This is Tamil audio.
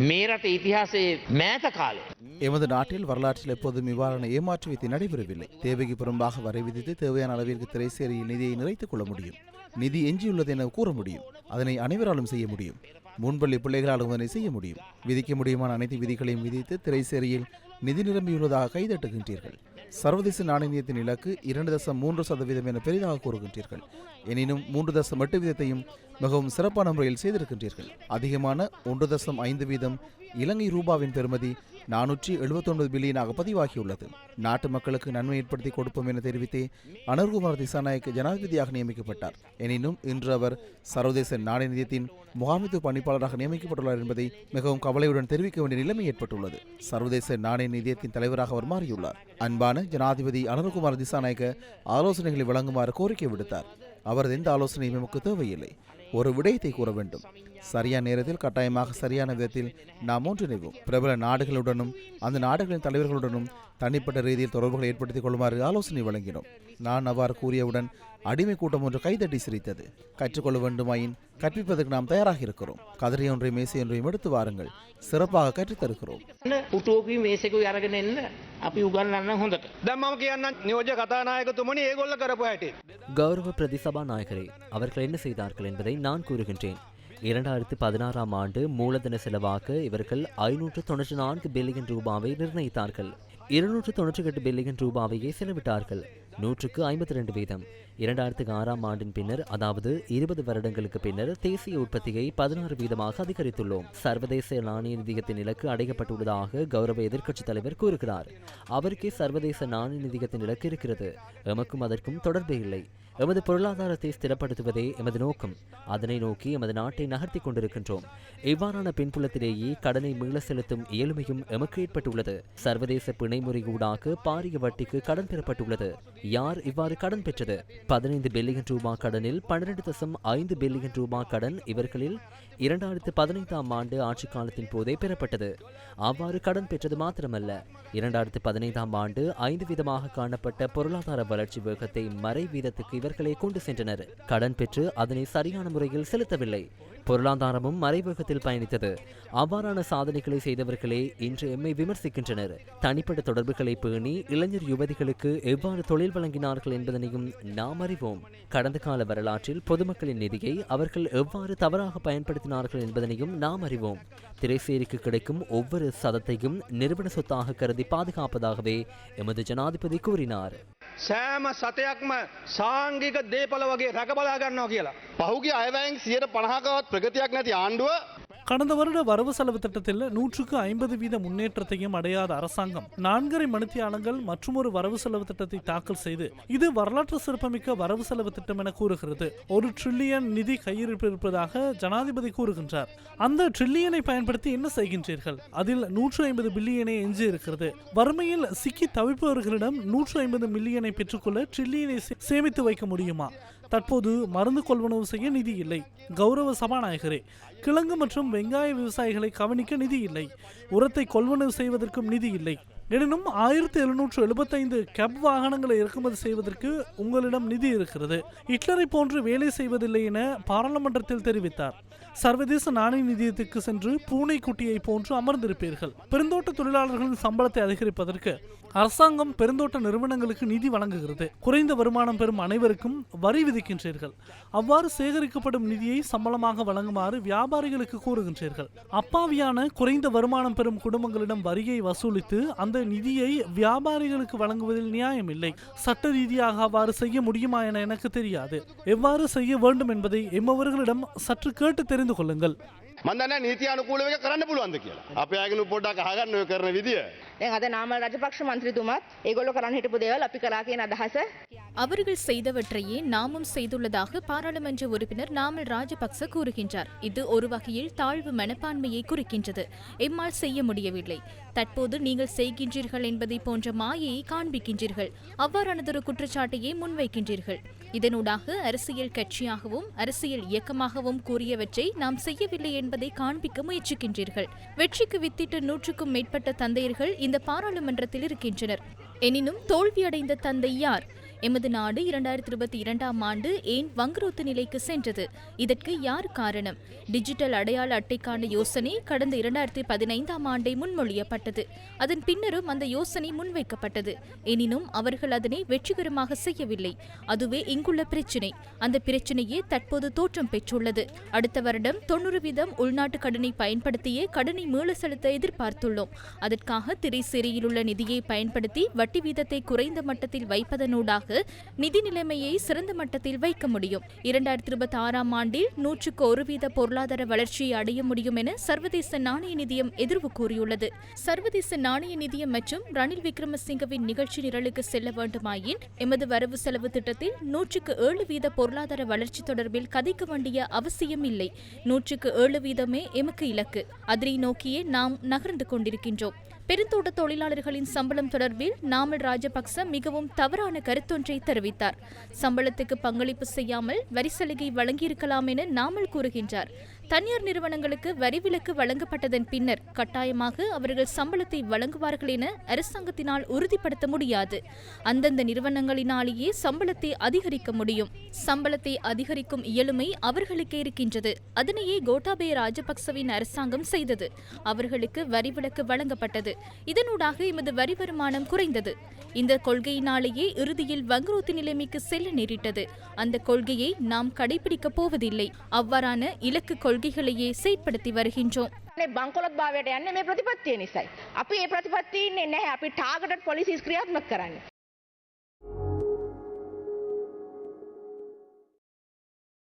மீரட்ட இத்திஹாசே மேத காலம் எமது நாட்டில் வரலாற்றில் எப்போதும் இவ்வாறான ஏமாற்று விதி நடைபெறவில்லை. தேவைக்கு புறம்பாக வரை விதித்து தேவையான அளவிற்கு திரைசேரியில் நிதியை நிறைத்துக் கொள்ள முடியும். நிதி எஞ்சியுள்ளது என கூற முடியும். அதனை அனைவராலும் செய்ய முடியும். முன்பள்ளி பிள்ளைகளாலும் அதனை செய்ய முடியும். விதிக்க முடியுமான அனைத்து விதிகளையும் விதித்து திரைசேரியில் நிதி நிரம்பியுள்ளதாக கைதட்டுகின்றீர்கள். சர்வதேச நாணயத்தின் இலக்கு இரண்டு தசம் மூன்று சதவீதம் என பெரிதாக கூறுகின்றீர்கள். எனினும் மூன்று தசம் எட்டு வீதத்தையும் மிகவும் சிறப்பான முறையில் செய்திருக்கின்றீர்கள். அதிகமான ஒன்று தசம் ஐந்து வீதம் இலங்கை ரூபாவின் பெறுமதி நானூற்றி எழுபத்தொன்பது பில்லியனாக பதிவாகியுள்ளது. நாட்டு மக்களுக்கு நன்மை ஏற்படுத்தி கொடுப்போம் என தெரிவித்தே அனர்குமார் திசாநாயக் ஜனாதிபதியாக நியமிக்கப்பட்டார். எனினும் இன்று அவர் சர்வதேச நாணய நிதியத்தின் முகாமித்துவ பணிப்பாளராக நியமிக்கப்பட்டுள்ளார் என்பதை மிகவும் கவலையுடன் தெரிவிக்க வேண்டிய நிலைமை ஏற்பட்டுள்ளது. சர்வதேச நாணய நிதியத்தின் தலைவராக அவர் மாறியுள்ளார். அன்பான ஜனாதிபதி அனர்குமார் திசாநாயக்க ஆலோசனைகளை வழங்குமாறு கோரிக்கை விடுத்தார். அவரது எந்த ஆலோசனையும் நமக்கு தேவையில்லை. ஒரு விடயத்தை கூற வேண்டும் சரியான நேரத்தில் கட்டாயமாக சரியான விதத்தில் நாம் ஒன்றிணைவோம். பிரபல நாடுகளுடனும் அந்த நாடுகளின் தலைவர்களுடனும் தனிப்பட்ட ரீதியில் தொடர்புகளை ஏற்படுத்திக் கொள்ளுமாறு ஆலோசனை வழங்கினோம். நான் அவ்வாறு கூறியவுடன் அடிமை கூட்டம் ஒன்று கைதட்டி சிரித்தது. கற்றுக்கொள்ள வேண்டுமாயின் கற்பிப்பதற்கு நாம் தயாராக இருக்கிறோம். கதிரை ஒன்றை மேசை ஒன்றையும் எடுத்து வாருங்கள். சிறப்பாக கற்றுத்தருக்கிறோம் கௌரவ பிரதிசபா நாயகரே அவர்கள் என்ன செய்தார்கள் என்பதை நான் கூறுகின்றேன். இரண்டாயிரத்து பதினாறாம் ஆண்டு மூலதன செலவாக இவர்கள் ஐநூற்று தொன்னூற்றி நான்கு பில்லியன் ரூபாவை நிர்ணயித்தார்கள். இருநூற்று தொன்னூற்றி எட்டு பில்லியன் ரூபாவையே செலவிட்டார்கள். நூற்றுக்கு ஐம்பத்தி ரெண்டு வீதம். இரண்டாயிரத்துக்கு ஆறாம் ஆண்டின் பின்னர் அதாவது இருபது வருடங்களுக்கு பின்னர் தேசிய உற்பத்தியை பதினாறு வீதமாக அதிகரித்துள்ளோம். சர்வதேச நாணய நிதியத்தின் இலக்கு அடையப்பட்டுள்ளதாக கௌரவ எதிர்க்கட்சித் தலைவர் கூறுகிறார். அவருக்கே சர்வதேச நாணய நிதியத்தின் இலக்கு இருக்கிறது. எமக்கும் அதற்கும் தொடர்பே இல்லை. எமது பொருளாதாரத்தை ஸ்திரப்படுத்துவதே எமது நோக்கம். அதனை நோக்கி எமது நாட்டை நகர்த்தி கொண்டிருக்கின்றோம். இவ்வாறான பின்புலத்திலேயே கடனை மீள செலுத்தும் இயலுமையும் எமக்கு ஏற்பட்டுள்ளது. சர்வதேச பிணைமுறை ஊடாக பாரிய வட்டிக்கு கடன் பெறப்பட்டுள்ளது. யார் இவ்வாறு கடன் பெற்றது? பதினைந்து பில்லியன் ரூபாய் கடனில் பன்னிரண்டு தசம் ஐந்து பில்லியன் ரூபாய் கடன் இவர்களில் இரண்டாயிரத்து பதினைந்தாம் ஆண்டு ஆட்சி காலத்தின் போதே பெறப்பட்டது. அவ்வாறு கடன் பெற்றது மாத்திரமல்ல. இரண்டாயிரத்து பதினைந்தாம் ஆண்டு ஐந்து வீதமாக காணப்பட்ட பொருளாதார வளர்ச்சி வேகத்தை மறை வீதத்துக்கு இவர்களே கொண்டு சென்றனர். கடன் பெற்று அதனை சரியான முறையில் செலுத்தவில்லை. பொருளாதாரமும் மறைவேகத்தில் பயணித்தது அவ்வாறான சாதனைகளை செய்தவர்களே இன்று எம்மை விமர்சிக்கின்றனர் தனிப்பட்ட தொடர்புகளை பேணி இளைஞர் யுவதிகளுக்கு எவ்வாறு தொழில் வழங்கினார்கள் என்பதனையும் நாம் அறிவோம் கடந்த கால வரலாற்றில் பொதுமக்களின் நிதியை அவர்கள் எவ்வாறு தவறாக பயன்படுத்தினார்கள் என்பதனையும் நாம் அறிவோம் திரைசேரிக்கு கிடைக்கும் ஒவ்வொரு சதத்தையும் நிறுவன சொத்தாக கருதி பாதுகாப்பதாகவே எமது ஜனாதிபதி கூறினார் සෑම සතයක්ම සාංගික දේපල වගේ රැකබලා ගන්නවා කියලා. පහුගේ අයවැයෙන් සියයට පණහකවත් ප්‍රගතියක් නැති ආණ්ඩුව கடந்த வருட வரவு செலவு திட்டத்தில் நூற்றுக்கு ஐம்பது வீத முன்னேற்றத்தையும் அடையாத அரசாங்கம் நான்கரை மணித்தியாலங்கள் மற்றொரு வரவு செலவு திட்டத்தை தாக்கல் செய்து இது வரலாற்று சிறப்புமிக்க வரவு செலவு திட்டம் என கூறுகிறது ஒரு ட்ரில்லியன் நிதி கையிருப்பு இருப்பதாக ஜனாதிபதி கூறுகின்றார் அந்த ட்ரில்லியனை பயன்படுத்தி என்ன செய்கின்றீர்கள் அதில் நூற்று ஐம்பது பில்லியனே எஞ்சி இருக்கிறது வறுமையில் சிக்கி தவிப்பவர்களிடம் நூற்று ஐம்பது மில்லியனை பெற்றுக்கொள்ள ட்ரில்லியனை சே- சேமித்து வைக்க முடியுமா தற்போது மருந்து கொள்வனவு செய்ய நிதி இல்லை. கௌரவ சபாநாயகரே கிழங்கு மற்றும் வெங்காய விவசாயிகளை கவனிக்க நிதி இல்லை. உரத்தை கொள்வனவு செய்வதற்கும் நிதி இல்லை. எனினும் ஆயிரத்தி எழுநூற்று எழுபத்தைந்து கேப் வாகனங்களை இறக்குமதி செய்வதற்கு உங்களிடம் நிதி இருக்கிறது. ஹிட்லரை போன்று வேலை செய்வதில்லை என பாராளுமன்றத்தில் தெரிவித்தார். சர்வதேச நாணய நிதியத்துக்கு சென்று பூனை குட்டியை போன்று அமர்ந்திருப்பீர்கள். பெருந்தோட்ட தொழிலாளர்களின் சம்பளத்தை அதிகரிப்பதற்கு அரசாங்கம் பெருந்தோட்ட நிறுவனங்களுக்கு நிதி வழங்குகிறது. குறைந்த வருமானம் பெறும் அனைவருக்கும் வரி விதிக்கின்றீர்கள் அவ்வாறு சேகரிக்கப்படும் நிதியை சம்பளமாக வழங்குமாறு வியாபாரிகளுக்கு கூறுகின்றீர்கள் அப்பாவியான குறைந்த வருமானம் பெறும் குடும்பங்களிடம் வரியை வசூலித்து அந்த நிதியை வியாபாரிகளுக்கு வழங்குவதில் நியாயம் இல்லை சட்ட ரீதியாக அவ்வாறு செய்ய முடியுமா என எனக்கு தெரியாது எவ்வாறு செய்ய வேண்டும் என்பதை எம்மவர்களிடம் சற்று கேட்டு தெரிந்து கொள்ளுங்கள் මන්දන්න නීති අනුකූලව එක කරන්න පුළුවන්ද කියලා. අපේ අයගනු පොඩ්ඩක් අහගන්න ඔය කරන විදිය. දැන් අද නාමල් රජපක්ෂ මන්ත්‍රීතුමත් ඒගොල්ලෝ කරන්න හිටපු දේවල් අපි කළා කියන අදහස அவர்கள் செய்தவற்றையே நாமும் செய்துள்ளதாக பாராளுமன்ற உறுப்பினர் நாமல் ராஜபக்ச கூறுகின்றார் இது ஒரு வகையில் தாழ்வு மனப்பான்மையை குறிக்கின்றது எம்மால் செய்ய முடியவில்லை தற்போது நீங்கள் செய்கின்றீர்கள் என்பதை போன்ற மாயையை காண்பிக்கின்றீர்கள். அவ்வாறானதொரு குற்றச்சாட்டையே முன்வைக்கின்றீர்கள். இதனூடாக அரசியல் கட்சியாகவும் அரசியல் இயக்கமாகவும் கூறியவற்றை நாம் செய்யவில்லை என்பதை காண்பிக்க முயற்சிக்கின்றீர்கள். வெற்றிக்கு வித்திட்ட நூற்றுக்கும் மேற்பட்ட தந்தையர்கள் இந்த பாராளுமன்றத்தில் இருக்கின்றனர். எனினும் தோல்வியடைந்த தந்தை யார்? எமது நாடு இரண்டாயிரத்தி இருபத்தி இரண்டாம் ஆண்டு ஏன் வங்குரோத்து நிலைக்கு சென்றது? இதற்கு யார் காரணம்? டிஜிட்டல் அடையாள அட்டைக்கான யோசனை கடந்த இரண்டாயிரத்தி பதினைந்தாம் ஆண்டே முன்மொழியப்பட்டது. அதன் பின்னரும் அந்த யோசனை முன்வைக்கப்பட்டது. எனினும் அவர்கள் அதனை வெற்றிகரமாக செய்யவில்லை. அதுவே இங்குள்ள பிரச்சினை. அந்த பிரச்சினையே தற்போது தோற்றம் பெற்றுள்ளது. அடுத்த வருடம் தொண்ணூறு வீதம் உள்நாட்டு கடனை பயன்படுத்தியே கடனை மீள செலுத்த எதிர்பார்த்துள்ளோம். அதற்காக திரைசேரியில் உள்ள நிதியை பயன்படுத்தி வட்டி வீதத்தை குறைந்த மட்டத்தில் வைப்பதனூடாக நிதி நிலைமையை சிறந்த மட்டத்தில் வைக்க முடியும். இரண்டாயிரத்தி இருபத்தி ஆறாம் ஆண்டில் நூற்றுக்கு ஒரு வீத பொருளாதார வளர்ச்சியை அடைய முடியும் என சர்வதேச நாணய நிதியம் எதிர்வு கூறியுள்ளது. சர்வதேச நாணய நிதியம் மற்றும் ரணில் விக்ரமசிங்கவின் நிகழ்ச்சி நிரலுக்கு செல்ல வேண்டுமாயின் எமது வரவு செலவு திட்டத்தில் நூற்றுக்கு ஏழு வீத பொருளாதார வளர்ச்சி தொடர்பில் கதைக்க வேண்டிய அவசியம் இல்லை. நூற்றுக்கு ஏழு வீதமே எமக்கு இலக்கு. அதனை நோக்கியே நாம் நகர்ந்து கொண்டிருக்கின்றோம். பெருந்தோட்ட தொழிலாளர்களின் சம்பளம் தொடர்பில் நாமல் ராஜபக்ச மிகவும் தவறான கருத்தொன்றை தெரிவித்தார். சம்பளத்துக்கு பங்களிப்பு செய்யாமல் வரி சலுகை வழங்கியிருக்கலாம் என நாமல் கூறுகின்றார். தனியார் நிறுவனங்களுக்கு வரி விலக்கு வழங்கப்பட்டதன் பின்னர் கட்டாயமாக அவர்கள் சம்பளத்தை வழங்குவார்கள் என அரசாங்கத்தினால் உறுதிப்படுத்த முடியாது. அந்தந்த நிறுவனங்களினாலேயே சம்பளத்தை அதிகரிக்க முடியும். சம்பளத்தை அதிகரிக்கும் இயலுமை அவர்களுக்கே இருக்கின்றது. அதனையே கோட்டாபய ராஜபக்சவின் அரசாங்கம் செய்தது. அவர்களுக்கு வரி விலக்கு வழங்கப்பட்டது. இதனூடாக எமது வரி வருமானம் குறைந்தது. இந்த கொள்கையினாலேயே இறுதியில் வங்குரோத்து நிலைமைக்கு செல்ல நேரிட்டது. அந்த கொள்கையை நாம் கடைபிடிக்கப் போவதில்லை. அவ்வாறான இலக்கு கொள்கைகளையே செயற்படுத்தி வருகின்றோம் මේ බංකොලොත් භාවයට යන්නේ මේ ප්‍රතිපත්තිය නිසයි. අපි ඒ ප්‍රතිපත්තිය ඉන්නේ නැහැ. අපි ටාගටඩ් පොලිසිස් ක්‍රියාත්මක කරන්නේ.